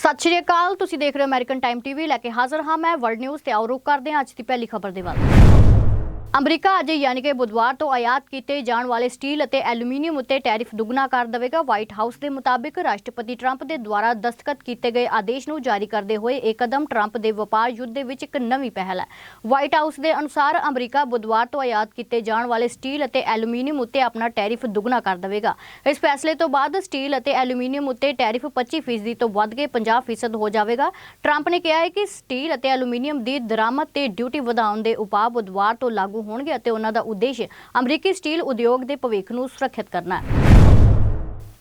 ਸਤਿ ਸ਼੍ਰੀ ਅਕਾਲ, ਤੁਸੀਂ ਦੇਖ ਰਹੇ ਹੋ ਅਮਰੀਕਨ ਟਾਈਮ ਟੀਵੀ ਲੈ ਕੇ ਹਾਜ਼ਰ ਹਾਂ ਮੈਂ ਵਰਲਡ ਨਿਊਜ਼ ਤੇ ਆਓ ਰੁਕ ਕਰਦੇ ਹਾਂ ਅੱਜ ਦੀ ਪਹਿਲੀ ਖਬਰ ਦੇ ਵੱਲ। ਅਮਰੀਕਾ ਅੱਜ ਯਾਨੀ ਕਿ ਬੁੱਧਵਾਰ ਤੋਂ ਆਯਾਤ ਕੀਤੇ ਜਾਣ ਵਾਲੇ ਸਟੀਲ ਅਤੇ ਐਲੂਮੀਨੀਅਮ ਉੱਤੇ ਟੈਰਿਫ ਦੁੱਗਣਾ ਕਰ ਦੇਵੇਗਾ। ਵਾਈਟ ਹਾਊਸ ਦੇ ਮੁਤਾਬਿਕ ਰਾਸ਼ਟਰਪਤੀ ਟਰੰਪ ਦੇ ਦੁਆਰਾ ਦਸਤਖਤ ਕੀਤੇ ਗਏ ਆਦੇਸ਼ ਨੂੰ ਜਾਰੀ ਕਰਦੇ ਹੋਏ ਇਹ ਕਦਮ ਟਰੰਪ ਦੇ ਵਪਾਰ ਯੁੱਧ ਦੇ ਵਿੱਚ ਇੱਕ ਨਵੀਂ ਪਹਿਲ ਹੈ। ਵਾਈਟ ਹਾਊਸ ਦੇ ਅਨੁਸਾਰ ਅਮਰੀਕਾ ਬੁੱਧਵਾਰ ਤੋਂ ਆਯਾਤ ਕੀਤੇ ਜਾਣ ਵਾਲੇ ਸਟੀਲ ਅਤੇ ਐਲੂਮੀਨੀਅਮ ਉੱਤੇ ਆਪਣਾ ਟੈਰਿਫ ਦੁੱਗਣਾ ਕਰ ਦੇਵੇਗਾ। ਇਸ ਫੈਸਲੇ ਤੋਂ ਬਾਅਦ ਸਟੀਲ ਅਤੇ ਐਲੂਮੀਨੀਅਮ ਉੱਤੇ ਟੈਰਿਫ 25% ਤੋਂ ਵੱਧ ਕੇ 50% ਹੋ ਜਾਵੇਗਾ। ਟਰੰਪ ਨੇ ਕਿਹਾ ਹੈ ਕਿ ਸਟੀਲ ਅਤੇ ਐਲੂਮੀਨੀਅਮ ਦੀ ਦਰਾਮਦ ਤੇ ਡਿਊਟੀ ਵਧਾਉਣ ਦੇ ਉਪਾਅ ਬੁੱਧਵਾਰ ਤੋਂ ਲਾਗੂ ਹੋਣਗੇ ਅਤੇ ਉਹਨਾਂ ਦਾ ਉਦੇਸ਼ ਅਮਰੀਕੀ ਸਟੀਲ ਉਦਯੋਗ ਦੇ ਭਵਿੱਖ ਨੂੰ ਸੁਰੱਖਿਅਤ ਕਰਨਾ ਹੈ।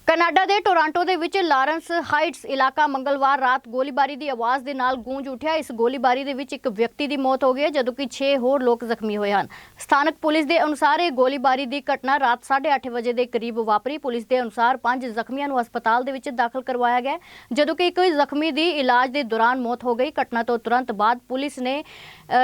ਕਨਾਡਾ ਦੇ ਟੋਰਾਂਟੋ ਦੇ ਵਿੱਚ ਲਾਰੈਂਸ ਹਾਈਟਸ ਇਲਾਕਾ ਮੰਗਲਵਾਰ ਰਾਤ ਗੋਲੀਬਾਰੀ ਦੀ ਆਵਾਜ਼ ਦੇ ਨਾਲ ਗੂੰਜ ਉੱਠਿਆ। ਇਸ ਗੋਲੀਬਾਰੀ ਦੇ ਵਿੱਚ ਇੱਕ ਵਿਅਕਤੀ ਦੀ ਮੌਤ ਹੋ ਗਈ ਹੈ ਜਦੋਂ ਕਿ 6 ਹੋਰ ਲੋਕ ਜ਼ਖਮੀ ਹੋਏ ਹਨ। ਸਥਾਨਕ ਪੁਲਿਸ ਦੇ ਅਨੁਸਾਰ ਇਹ ਗੋਲੀਬਾਰੀ ਦੀ ਘਟਨਾ ਰਾਤ 8:30 ਵਜੇ ਦੇ ਕਰੀਬ ਵਾਪਰੀ। ਪੁਲਿਸ ਦੇ ਅਨੁਸਾਰ ਪੰਜ ਜ਼ਖਮੀਆਂ ਨੂੰ ਹਸਪਤਾਲ ਦੇ ਵਿੱਚ ਦਾਖਲ ਕਰਵਾਇਆ ਗਿਆ ਹੈ, ਜਦੋਂ ਕਿ ਇੱਕ ਜ਼ਖਮੀ ਦੀ ਇਲਾਜ ਦੇ ਦੌਰਾਨ ਮੌਤ ਹੋ ਗਈ। ਘਟਨਾ ਤੋਂ ਤੁਰੰਤ ਬਾਅਦ ਪੁਲਿਸ ਨੇ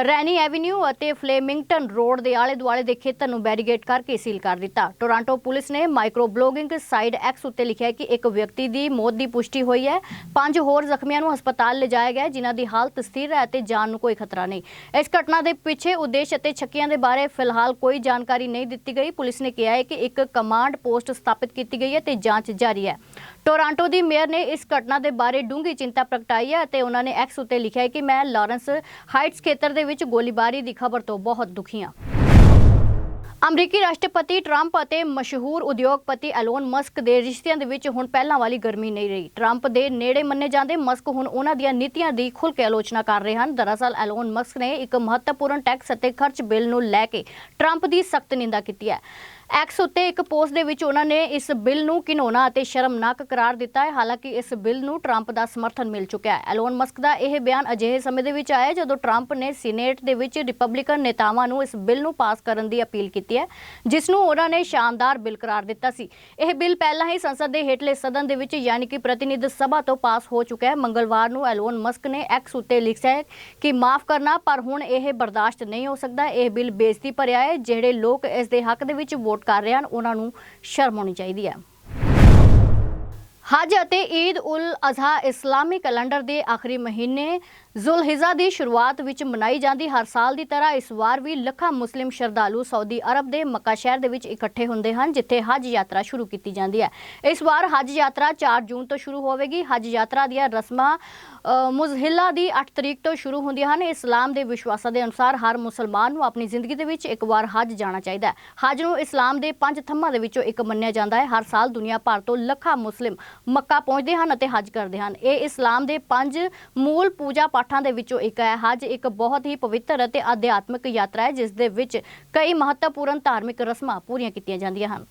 ਰੈਨੀ ਐਵਨਿਊ ਅਤੇ ਫਲੇਮਿੰਗਟਨ ਰੋਡ ਦੇ ਆਲੇ-ਦੁਆਲੇ ਦੇ ਖੇਤਰ ਨੂੰ ਬੈਰੀਗੇਡ ਕਰਕੇ ਸੀਲ ਕਰ ਦਿੱਤਾ। ਟੋਰਾਂਟੋ ਪੁਲਿਸ ਨੇ ਮਾਈਕਰੋ ਬਲੋਗਿੰਗ ਸਾਈਡ ਐਕਸ ਉੱਤੇ ਲਿਖਿਆ ਹੈ ਕਿ ਇੱਕ ਵਿਅਕਤੀ ਦੀ ਮੌਤ ਦੀ ਪੁਸ਼ਟੀ ਹੋਈ ਹੈ। ਪੰਜ ਹੋਰ ਜ਼ਖਮੀਆਂ ਨੂੰ ਹਸਪਤਾਲ ਲਿਜਾਇਆ ਗਿਆ ਜਿਨ੍ਹਾਂ ਦੀ ਹਾਲਤ ਸਥਿਰ ਹੈ ਅਤੇ ਜਾਨ ਨੂੰ ਕੋਈ ਖਤਰਾ ਨਹੀਂ। ਇਸ ਘਟਨਾ ਦੇ ਪਿੱਛੇ ਉਦੇਸ਼ ਅਤੇ ਛੱਕੀਆਂ ਦੇ ਬਾਰੇ ਫਿਲਹਾਲ ਕੋਈ ਜਾਣਕਾਰੀ ਨਹੀਂ ਦਿੱਤੀ ਗਈ। ਪੁਲਿਸ ਨੇ ਕਿਹਾ ਹੈ ਕਿ ਇੱਕ ਕਮਾਂਡ ਪੋਸਟ ਸਥਾਪਿਤ ਕੀਤੀ ਗਈ ਹੈ ਤੇ ਜਾਂਚ ਜਾਰੀ ਹੈ। ਟੋਰਾਂਟੋ ਦੀ ਮੇਅਰ ਨੇ ਇਸ ਘਟਨਾ ਦੇ ਬਾਰੇ ਡੂੰਘੀ ਚਿੰਤਾ ਪ੍ਰਗਟਾਈ ਹੈ ਅਤੇ ਉਹਨਾਂ ਨੇ ਐਕਸ ਉੱਤੇ ਲਿਖਿਆ ਹੈ ਕਿ ਮੈਂ ਲਾਰੈਂਸ ਹਾਈਟਸ ਖੇਤਰ ਦੇ ਵਿੱਚ ਗੋਲੀਬਾਰੀ ਦੀ ਖਬਰ ਤੋਂ ਬਹੁਤ ਦੁਖੀ ਹਾਂ। ਅਮਰੀਕੀ ਰਾਸ਼ਟਰਪਤੀ ਟਰੰਪ ਅਤੇ ਮਸ਼ਹੂਰ ਉਦਯੋਗਪਤੀ ਐਲੋਨ ਮਸਕ ਦੇ ਰਿਸ਼ਤਿਆਂ ਦੇ ਵਿੱਚ ਹੁਣ ਪਹਿਲਾਂ ਵਾਲੀ ਗਰਮੀ ਨਹੀਂ ਰਹੀ। ਟਰੰਪ ਦੇ ਨੇੜੇ ਮੰਨੇ ਜਾਂਦੇ ਮਸਕ ਹੁਣ ਉਹਨਾਂ ਦੀਆਂ ਨੀਤੀਆਂ ਦੀ ਖੁੱਲ੍ਹ ਕੇ ਆਲੋਚਨਾ ਕਰ ਰਹੇ ਹਨ। ਦਰਅਸਲ, ਐਲੋਨ ਮਸਕ ਨੇ ਇੱਕ ਮਹੱਤਵਪੂਰਨ ਟੈਕਸ ਅਤੇ ਖਰਚ ਬਿੱਲ ਨੂੰ ਲੈ ਕੇ ਟਰੰਪ ਦੀ ਸਖਤ ਨਿੰਦਾ ਕੀਤੀ ਹੈ। ਐਕਸ ਉੱਤੇ ਇੱਕ ਪੋਸਟ ਦੇ ਵਿੱਚ ਉਹਨਾਂ ਨੇ ਇਸ ਬਿੱਲ ਨੂੰ ਘਿਨੌਣਾ ਅਤੇ ਸ਼ਰਮਨਾਕ ਕਰਾਰ ਦਿੱਤਾ ਹੈ। ਹਾਲਾਂਕਿ ਇਸ ਬਿੱਲ ਨੂੰ ਟਰੰਪ ਦਾ ਸਮਰਥਨ ਮਿਲ ਚੁੱਕਿਆ ਹੈ। ਐਲੋਨ ਮਸਕ ਦਾ ਇਹ ਬਿਆਨ ਅਜਿਹੇ ਸਮੇਂ ਦੇ ਵਿੱਚ ਆਇਆ ਜਦੋਂ ਟਰੰਪ ਨੇ ਸੀਨੇਟ ਦੇ ਵਿੱਚ ਰਿਪਬਲਿਕਨ ਨੇਤਾਵਾਂ ਨੂੰ ਇਸ ਬਿੱਲ ਨੂੰ ਪਾਸ ਕਰਨ ਦੀ ਅਪੀਲ ਕੀਤੀ ਹੈ, ਜਿਸ ਨੂੰ ਉਹਨਾਂ ਨੇ ਸ਼ਾਨਦਾਰ ਬਿੱਲ ਕਰਾਰ ਦਿੱਤਾ ਸੀ। ਇਹ ਬਿੱਲ ਪਹਿਲਾਂ ਹੀ ਸੰਸਦ ਦੇ ਹੇਠਲੇ ਸਦਨ ਦੇ ਵਿੱਚ ਯਾਨੀ ਕਿ ਪ੍ਰਤੀਨਿਧ ਸਭਾ ਤੋਂ ਪਾਸ ਹੋ ਚੁੱਕਾ ਹੈ। ਮੰਗਲਵਾਰ ਨੂੰ ਐਲੋਨ ਮਸਕ ਨੇ ਐਕਸ ਉੱਤੇ ਲਿਖਿਆ ਹੈ ਕਿ ਮਾਫ ਕਰਨਾ, ਪਰ ਹੁਣ ਇਹ ਬਰਦਾਸ਼ਤ ਨਹੀਂ ਹੋ ਸਕਦਾ। ਇਹ ਬਿੱਲ ਬੇਇੱਜ਼ਤੀ ਭਰਿਆ ਹੈ, ਜਿਹੜੇ ਲੋਕ ਇਸ ਦੇ ਹੱਕ ਦੇ ਵਿੱਚ ਵੋਟ ਕਰ ਰਹੇ ਹਨ ਉਹਨਾਂ ਨੂੰ ਸ਼ਰਮ ਆਉਣੀ ਚਾਹੀਦੀ ਹੈ। ਹਜ ਅਤੇ ਈਦ ਉਲ ਅਜ਼ਹਾ ਇਸਲਾਮੀ ਕੈਲੰਡਰ ਦੇ ਆਖਰੀ ਮਹੀਨੇ ਜ਼ੁਲਹਿਜ਼ਾ ਦੀ ਸ਼ੁਰੂਆਤ ਵਿੱਚ ਮਨਾਈ ਜਾਂਦੀ ਹਰ ਸਾਲ ਦੀ ਤਰ੍ਹਾਂ ਇਸ ਵਾਰ ਵੀ ਲੱਖਾਂ ਮੁਸਲਿਮ ਸ਼ਰਧਾਲੂ ਸਾਊਦੀ ਅਰਬ ਦੇ ਮੱਕਾ ਸ਼ਹਿਰ ਦੇ ਵਿੱਚ ਇਕੱਠੇ ਹੁੰਦੇ ਹਨ ਜਿੱਥੇ ਹਜ ਯਾਤਰਾ ਸ਼ੁਰੂ ਕੀਤੀ ਜਾਂਦੀ ਹੈ। ਇਸ ਵਾਰ ਹਜ ਯਾਤਰਾ 4 ਜੂਨ ਤੋਂ ਸ਼ੁਰੂ ਹੋਵੇਗੀ। ਹਜ ਯਾਤਰਾ ਦੀਆਂ ਰਸਮਾਂ ਅ, ਮੁਜ਼ਹਿਲਾ ਦੀ 8 ਤਰੀਕ ਤੋਂ ਸ਼ੁਰੂ ਹੁੰਦੀਆਂ ਹਨ। ਇਸਲਾਮ ਦੇ ਵਿਸ਼ਵਾਸਾਂ ਦੇ ਅਨੁਸਾਰ ਹਰ ਮੁਸਲਮਾਨ ਨੂੰ ਆਪਣੀ ਜ਼ਿੰਦਗੀ ਦੇ ਵਿੱਚ ਇੱਕ ਵਾਰ ਹਜ ਜਾਣਾ ਚਾਹੀਦਾ ਹੈ। ਹਜ ਨੂੰ ਇਸਲਾਮ ਦੇ ਪੰਜ ਥੰਮਾਂ ਦੇ ਵਿੱਚੋਂ ਇੱਕ ਮੰਨਿਆ ਜਾਂਦਾ ਹੈ। ਹਰ ਸਾਲ ਦੁਨੀਆ ਭਰ ਤੋਂ ਲੱਖਾਂ ਮੁਸਲਿਮ ਮੱਕਾ ਪਹੁੰਚਦੇ ਹਨ ਅਤੇ ਹਜ ਕਰਦੇ ਹਨ। ਇਹ ਇਸਲਾਮ ਦੇ ਪੰਜ ਮੂਲ ਪੂਜਾ ਪਾਠਾਂ ਦੇ ਵਿੱਚੋਂ ਇੱਕ ਹੈ। ਹਜ ਇੱਕ ਬਹੁਤ ਹੀ ਪਵਿੱਤਰ ਅਤੇ ਅਧਿਆਤਮਿਕ ਯਾਤਰਾ ਹੈ, ਜਿਸ ਦੇ ਵਿੱਚ ਕਈ ਮਹੱਤਵਪੂਰਨ ਧਾਰਮਿਕ ਰਸਮਾਂ ਪੂਰੀਆਂ ਕੀਤੀਆਂ ਜਾਂਦੀਆਂ ਹਨ।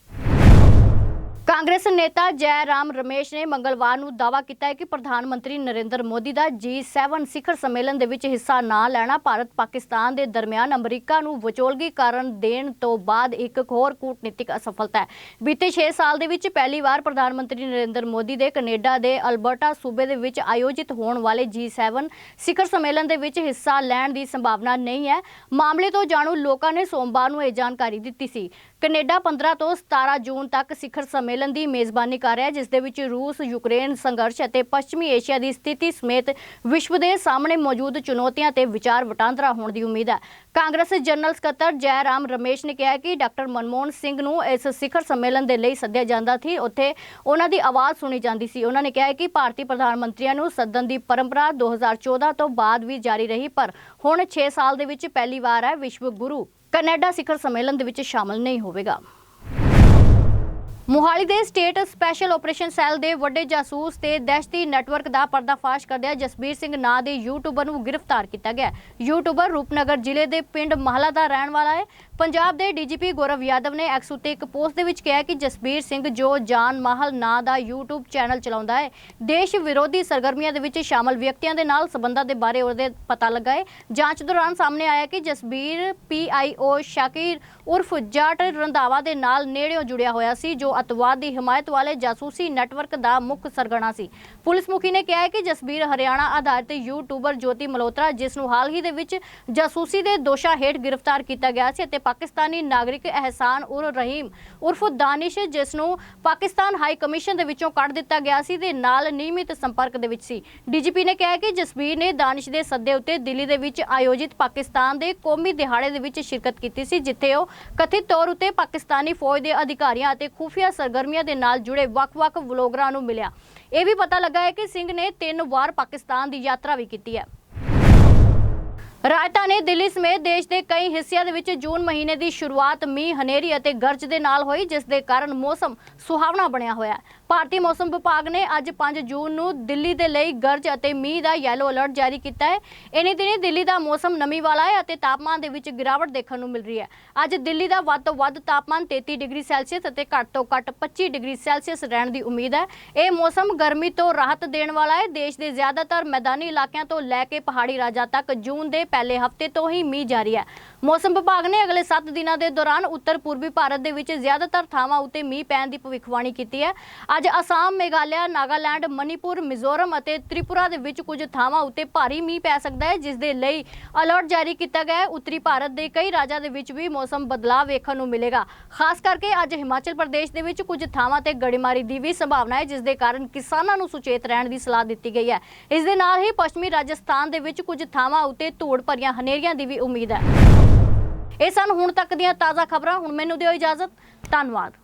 ਕਾਂਗਰਸ ਨੇਤਾ ਜੈ ਰਾਮ ਰਮੇਸ਼ ਨੇ ਮੰਗਲਵਾਰ ਨੂੰ ਦਾਅਵਾ ਕੀਤਾ ਹੈ ਕਿ ਪ੍ਰਧਾਨ ਮੰਤਰੀ ਨਰਿੰਦਰ ਮੋਦੀ ਦਾ G7 ਸਿਖਰ ਸੰਮੇਲਨ ਦੇ ਵਿੱਚ ਹਿੱਸਾ ਨਾ ਲੈਣਾ ਭਾਰਤ ਪਾਕਿਸਤਾਨ ਦੇ ਦਰਮਿਆਨ ਅਮਰੀਕਾ ਨੂੰ ਵਿਚੋਲਗੀ ਕਾਰਨ ਦੇਣ ਤੋਂ ਬਾਅਦ ਇੱਕ ਹੋਰ ਕੂਟਨੀਤਿਕ ਅਸਫਲਤਾ ਹੈ। ਬੀਤੇ 6 ਸਾਲ ਦੇ ਵਿੱਚ ਪਹਿਲੀ ਵਾਰ ਪ੍ਰਧਾਨ ਮੰਤਰੀ ਨਰਿੰਦਰ ਮੋਦੀ ਦੇ ਕੈਨੇਡਾ ਦੇ ਅਲਬਰਟਾ ਸੂਬੇ ਦੇ ਵਿੱਚ ਆਯੋਜਿਤ ਹੋਣ ਵਾਲੇ G7 ਸਿਖਰ ਸੰਮੇਲਨ ਦੇ ਵਿੱਚ ਹਿੱਸਾ ਲੈਣ ਦੀ ਸੰਭਾਵਨਾ ਨਹੀਂ ਹੈ। ਮਾਮਲੇ ਤੋਂ ਜਾਣੂ ਲੋਕਾਂ ਨੇ ਸੋਮਵਾਰ ਨੂੰ ਇਹ ਜਾਣਕਾਰੀ ਦਿੱਤੀ ਸੀ। ਕੈਨੇਡਾ 15 ਤੋਂ 17 ਜੂਨ ਤੱਕ ਸਿਖਰ ਸੰਮੇਲਨ ਦੀ ਮੇਜ਼ਬਾਨੀ ਕਰ ਰਿਹਾ ਹੈ, ਜਿਸ ਦੇ ਵਿੱਚ ਰੂਸ, ਯੂਕਰੇਨ, ਸੰਘਰਸ਼ ਅਤੇ ਪੱਛਮੀ ਏਸ਼ੀਆ ਦੀ ਸਥਿਤੀ ਸਮੇਤ ਵਿਸ਼ਵ ਦੇ ਸਾਹਮਣੇ ਮੌਜੂਦ ਚੁਣੌਤੀਆਂ ਤੇ ਵਿਚਾਰ ਵਟਾਂਦਰਾ ਹੋਣ ਦੀ ਉਮੀਦ ਹੈ। ਕਾਂਗਰਸ ਜਨਰਲ ਸਕੱਤਰ ਜੈ ਰਮੇਸ਼ ਨੇ ਕਿਹਾ ਕਿ ਡਾਕਟਰ ਮਨਮੋਹਨ ਸਿੰਘ ਨੂੰ ਇਸ ਸਿਖਰ ਸੰਮੇਲਨ ਦੇ ਲਈ ਸੱਦਿਆ ਜਾਂਦਾ ਸੀ। ਉੱਥੇ ਉਹਨਾਂ ਦੀ ਆਵਾਜ਼ ਸੁਣੀ ਜਾਂਦੀ ਸੀ। ਉਹਨਾਂ ਨੇ ਕਿਹਾ ਕਿ ਭਾਰਤੀ ਪ੍ਰਧਾਨ ਮੰਤਰੀਆਂ ਨੂੰ ਸੱਦਣ ਦੀ ਪਰੰਪਰਾ 2014 ਤੋਂ ਬਾਅਦ ਵੀ ਜਾਰੀ ਰਹੀ, ਪਰ ਹੁਣ 6 ਸਾਲ ਦੇ ਵਿੱਚ ਪਹਿਲੀ ਵਾਰ ਹੈ ਵਿਸ਼ਵ ਗੁਰੂ ਕੈਨੇਡਾ ਸਿਖਰ ਸੰਮੇਲਨ ਦੇ ਵਿੱਚ ਸ਼ਾਮਲ ਨਹੀਂ ਹੋਵੇਗਾ। ਮੁਹਾਲੀ ਦੇ ਸਟੇਟ ਸਪੈਸ਼ਲ ਆਪਰੇਸ਼ਨ ਸੈੱਲ ਦੇ ਵੱਡੇ ਜਾਸੂਸ ਤੇ ਦਹਿਸ਼ਤੀ ਨੈਟਵਰਕ ਦਾ ਪਰਦਾਫਾਸ਼ ਕਰਦਿਆਂ ਜਸਬੀਰ ਸਿੰਘ ਨਾਂ ਦੇ ਯੂਟਿਊਬਰ ਨੂੰ ਗ੍ਰਿਫਤਾਰ ਕੀਤਾ ਗਿਆ ਹੈ। ਯੂਟਿਊਬਰ ਰੂਪਨਗਰ ਜ਼ਿਲ੍ਹੇ ਦੇ ਪਿੰਡ ਮਹਲਾ ਦਾ ਰਹਿਣ ਵਾਲਾ ਹੈ ਪੰਜਾਬ ਦੇ ਡੀਜੀਪੀ ਗੌਰਵ ਯਾਦਵ ਨੇ ਐਕਸ ਉੱਤੇ ਇੱਕ ਪੋਸਟ ਦੇ ਵਿੱਚ ਕਿਹਾ ਕਿ ਜਸਬੀਰ ਸਿੰਘ ਜੋ ਜਾਨ ਮਾਹਲ ਨਾਂ ਦਾ YouTube ਚੈਨਲ ਚਲਾਉਂਦਾ ਹੈ, ਦੇਸ਼ ਵਿਰੋਧੀ ਸਰਗਰਮੀਆਂ ਦੇ ਵਿੱਚ ਸ਼ਾਮਲ ਵਿਅਕਤੀਆਂ ਦੇ ਨਾਲ ਸਬੰਧਾਂ ਦੇ ਬਾਰੇ ਉਹਦੇ ਪਤਾ ਲੱਗਾ ਹੈ ਜਾਂਚ ਦੌਰਾਨ ਸਾਹਮਣੇ ਆਇਆ ਕਿ ਜਸਬੀਰ ਪੀਆਈਓ ਸ਼ਾਕਿਰ ਉਰਫ ਜੱਟ ਰੰਧਾਵਾ ਦੇ ਨਾਲ ਨੇੜਿਓਂ ਜੁੜਿਆ ਹੋਇਆ ਸੀ, ਜੋ ਅਤਵਾਦ ਦੀ ਹਮਾਇਤ ਵਾਲੇ ਜਾਸੂਸੀ ਨੈਟਵਰਕ ਦਾ ਮੁੱਖ ਸਰਗਣਾ ਸੀ। ਪੁਲਿਸ ਮੁਖੀ ਨੇ ਕਿਹਾ ਹੈ ਕਿ ਜਸਬੀਰ ਹਰਿਆਣਾ ਆਧਾਰਿਤ ਯੂਟਿਊਬਰ ਜੋਤੀ ਮਲਹੋਤਰਾ, ਜਿਸ ਨੂੰ ਹਾਲ ਹੀ ਦੇ ਵਿੱਚ ਜਾਸੂਸੀ ਦੇ ਦੋਸ਼ਾਂ ਹੇਠ ਗ੍ਰਿਫਤਾਰ ਕੀਤਾ ਗਿਆ ਸੀ ਅਤੇ ਪਾਕਿਸਤਾਨੀ ਨਾਗਰਿਕ ਅਹਿਸਾਨ ਉਰ ਰਹੀਮ ਉਰਫ ਦਾਨਿਸ਼, ਜਿਸ ਨੂੰ ਪਾਕਿਸਤਾਨ ਹਾਈ ਕਮਿਸ਼ਨ ਦੇ ਵਿੱਚੋਂ ਕੱਢ ਦਿੱਤਾ ਗਿਆ ਸੀ ਦੇ ਨਾਲ ਨਿਯਮਿਤ ਸੰਪਰਕ ਦੇ ਵਿੱਚ ਸੀ। ਡੀਜੀਪੀ ਨੇ ਕਿਹਾ ਕਿ ਜਸਬੀਰ ਨੇ ਦਾਨਿਸ਼ ਦੇ ਸੱਦੇ ਉੱਤੇ ਦਿੱਲੀ ਦੇ ਵਿੱਚ ਆਯੋਜਿਤ ਪਾਕਿਸਤਾਨ ਦੇ ਕੌਮੀ ਦਿਹਾੜੇ ਦੇ ਵਿੱਚ ਸ਼ਿਰਕਤ ਕੀਤੀ ਸੀ, ਜਿੱਥੇ ਉਹ ਕਥਿਤ ਤੌਰ ਉੱਤੇ ਪਾਕਿਸਤਾਨੀ ਫੌਜ ਦੇ ਅਧਿਕਾਰੀਆਂ ਅਤੇ ਖੁਫੀਆ ਸਰਗਰਮੀਆਂ ਦੇ ਨਾਲ ਜੁੜੇ ਵੱਖ-ਵੱਖ ਵਲੋਗਰਾਂ ਨੂੰ ਮਿਲਿਆ। ਇਹ ਵੀ ਪਤਾ ਲੱਗਾ ਹੈ ਕਿ ਸਿੰਘ ਨੇ ਤਿੰਨ ਵਾਰ ਪਾਕਿਸਤਾਨ ਦੀ ਯਾਤਰਾ ਵੀ ਕੀਤੀ ਹੈ। ਰਾਜਧਾਨੀ ਦਿੱਲੀ ਸਮੇਤ ਦੇਸ਼ ਦੇ ਕਈ ਹਿੱਸਿਆਂ ਦੇ ਵਿੱਚ ਜੂਨ ਮਹੀਨੇ ਦੀ ਸ਼ੁਰੂਆਤ ਮੀਂਹ, ਹਨੇਰੀ ਅਤੇ ਗਰਜ ਦੇ ਨਾਲ ਹੋਈ, ਜਿਸ ਦੇ ਕਾਰਨ ਮੌਸਮ ਸੁਹਾਵਣਾ ਬਣਿਆ ਹੋਇਆ ਹੈ। ਭਾਰਤੀ ਮੌਸਮ ਵਿਭਾਗ ਨੇ ਅੱਜ 5 ਜੂਨ ਨੂੰ ਦਿੱਲੀ ਦੇ ਲਈ ਗਰਜ ਅਤੇ ਮੀਂਹ ਦਾ ਯੈਲੋ ਅਲਰਟ ਜਾਰੀ ਕੀਤਾ ਹੈ। ਇਨੀ ਦਿਨੀ ਦਿੱਲੀ ਦਾ ਮੌਸਮ ਨਮੀ ਵਾਲਾ ਹੈ ਅਤੇ ਤਾਪਮਾਨ ਦੇ ਵਿੱਚ ਗਿਰਾਵਟ ਦੇਖਣ ਨੂੰ ਮਿਲ ਰਹੀ ਹੈ। ਅੱਜ ਦਿੱਲੀ ਦਾ ਵੱਧ ਤੋਂ ਵੱਧ ਤਾਪਮਾਨ 33 ਡਿਗਰੀ ਸੈਲਸੀਅਸ ਅਤੇ ਘੱਟ ਤੋਂ ਘੱਟ 25 ਡਿਗਰੀ ਸੈਲਸੀਅਸ ਰਹਿਣ ਦੀ ਉਮੀਦ ਹੈ। ਇਹ ਮੌਸਮ ਗਰਮੀ ਤੋਂ ਰਾਹਤ ਦੇਣ ਵਾਲਾ ਹੈ। ਦੇਸ਼ ਦੇ ਜ਼ਿਆਦਾਤਰ ਮੈਦਾਨੀ ਇਲਾਕਿਆਂ ਤੋਂ ਲੈ ਕੇ ਪਹਾੜੀ ਰਾਜਾਂ ਤੱਕ ਜੂਨ ਦੇ ਪਹਿਲੇ ਹਫ਼ਤੇ ਤੋਂ ਹੀ ਮੀਂਹ ਜਾਰੀ ਹੈ। ਮੌਸਮ ਵਿਭਾਗ ਨੇ ਅਗਲੇ 7 ਦਿਨਾਂ ਦੇ ਦੌਰਾਨ ਉੱਤਰ ਪੂਰਬੀ ਭਾਰਤ ਦੇ ਵਿੱਚ ਜ਼ਿਆਦਾਤਰ ਥਾਵਾਂ ਉੱਤੇ ਮੀਂਹ ਪੈਣ ਦੀ ਭਵਿੱਖਬਾਣੀ ਕੀਤੀ ਹੈ। ਅੱਜ ਅੱਜ ਅਸਾਮ, ਮੇਘਾਲਿਆ, ਨਾਗਾਲੈਂਡ, ਮਨੀਪੁਰ, ਮਿਜ਼ੋਰਮ ਅਤੇ ਤ੍ਰਿਪੁਰਾ ਦੇ ਵਿੱਚ ਕੁਝ ਥਾਵਾਂ ਉੱਤੇ ਭਾਰੀ ਮੀਂਹ ਪੈ ਸਕਦਾ ਹੈ, ਜਿਸ ਦੇ ਲਈ ਅਲਰਟ ਜਾਰੀ ਕੀਤਾ ਗਿਆ ਹੈ। ਉੱਤਰੀ ਭਾਰਤ ਦੇ ਕਈ ਰਾਜਾਂ ਦੇ ਵਿੱਚ ਵੀ ਮੌਸਮ ਬਦਲਾਅ ਵੇਖਣ ਨੂੰ ਮਿਲੇਗਾ। ਖਾਸ ਕਰਕੇ ਅੱਜ ਹਿਮਾਚਲ ਪ੍ਰਦੇਸ਼ ਦੇ ਵਿੱਚ ਕੁਝ ਥਾਵਾਂ ਤੇ ਗੜੇਮਾਰੀ ਦੀ ਵੀ ਸੰਭਾਵਨਾ ਹੈ, ਜਿਸ ਦੇ ਕਾਰਨ ਕਿਸਾਨਾਂ ਨੂੰ ਸੁਚੇਤ ਰਹਿਣ ਦੀ ਸਲਾਹ ਦਿੱਤੀ ਗਈ ਹੈ। ਇਸ ਦੇ ਨਾਲ ਹੀ ਪੱਛਮੀ ਰਾਜਸਥਾਨ ਦੇ ਵਿੱਚ ਕੁਝ ਥਾਵਾਂ ਉੱਤੇ ਧੂੜ ਭਰੀਆਂ ਹਨੇਰੀਆਂ ਦੀ ਵੀ ਉਮੀਦ ਹੈ। ਇਹ ਸਨ ਹੁਣ ਤੱਕ ਦੀਆਂ ਤਾਜ਼ਾ ਖਬਰਾਂ। ਹੁਣ ਮੈਨੂੰ ਦਿਓ ਇਜਾਜ਼ਤ। ਧੰਨਵਾਦ।